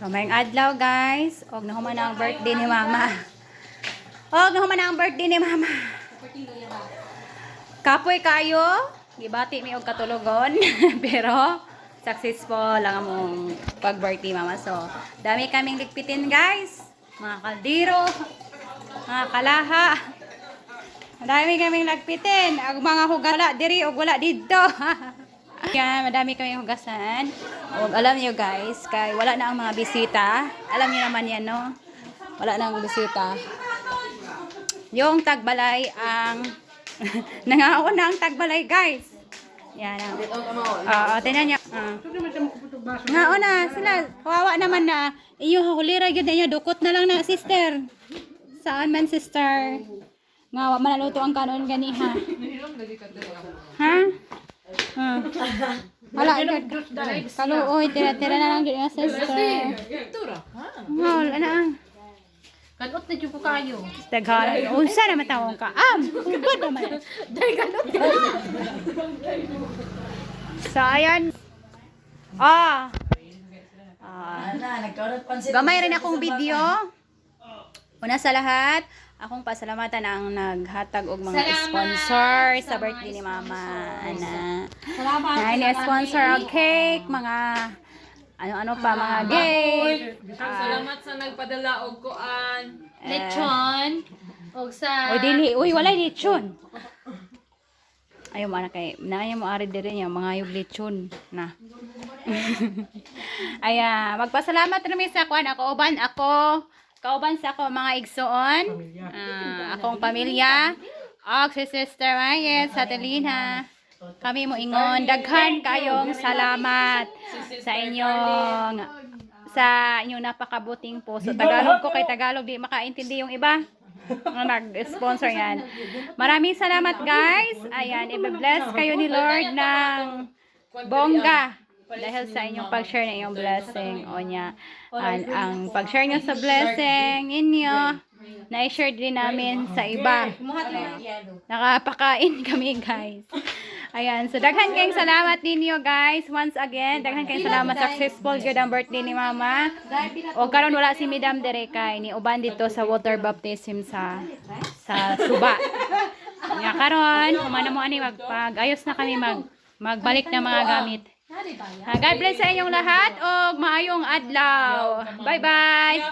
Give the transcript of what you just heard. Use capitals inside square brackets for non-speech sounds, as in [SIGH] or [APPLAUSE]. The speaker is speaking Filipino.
So, may adlaw guys. Og na ang birthday ni mama. Og na ang birthday ni mama. Kapoy kayo. Gibati mi og katulogon. [LAUGHS] Pero, successful lang among pag-birthday mama. So, dami kaming ligpitin guys. Mga kaldero. Mga kalaha. Madami kaming lagpitin. Ang mga hugala diri og wala dito. [LAUGHS] Yan, madami kaming hugasan. Og alam niyo guys, kay wala na ang mga bisita. Alam niyo naman yan, no? Wala na ang bisita. Yung tagbalay ang [LAUGHS] nangaon na ang tagbalay, guys. Yan ang. Oo, tinan niyo. Ah. Ngaon na sila. Kawawa naman na. Iyo hulira gyud niya dukot na lang na sister. Saan man sister? Nga, manaluto ang kanon gani ha. Ha? Ha? Wala. Kaluoy, tira-tira na lang dito sister. Nga, wala na ang. Kanot na dyan ko kayo. Taghalan. Unsa na matawang ka? Am, hugod naman. Dahil kanot. So, ayan. Ah. Ah. Gamay rin akong video. Una sa lahat, akong pasalamatan ang naghatag og mga Salamat sponsor sa sa birthday ni Mama. Ana. Salamat. Na ini sponsor og cake, mga ano-ano pa, mga gate. Salamat sa nagpadala og kuan. Lechon. O sa... O dili, uy, wala lechon. Ayaw mo na kay, naaya mo ari dire niya, mga yung lechon na. [LAUGHS] Aya, magpasalamat rin sa kwan ako, uban ako, kauban sa ako mga igsoon, ah, akong pamilya, og si Sister Mayet sa Telina. Kami mo ingon, daghan kayong salamat sa inyong sa inyong napakabuting puso. Tagalog ko kay Tagalog, di makaintindi yung iba. Nag-sponsor yan. Maraming salamat guys. Ayan, i-bless kayo ni Lord ng bongga. Dahil sa inyong pag-share ng iyong blessing. O niya, ang, ang pag-share nyo sa blessing inyo, na-share din namin sa iba. Nakapakain [LAUGHS] kami guys. Ayan, so daghan kayong salamat ninyo guys. Once again, daghan kayong salamat. Successful good ang birthday ni Mama. O karon wala si Madam Derekay ni uban dito sa water baptism sa sa Suba. [LAUGHS] Ya karon, humana mo ani magpag ayos na kami mag magbalik ng mga gamit. Ah, God bless sa inyong lahat o maayong adlaw. Bye-bye.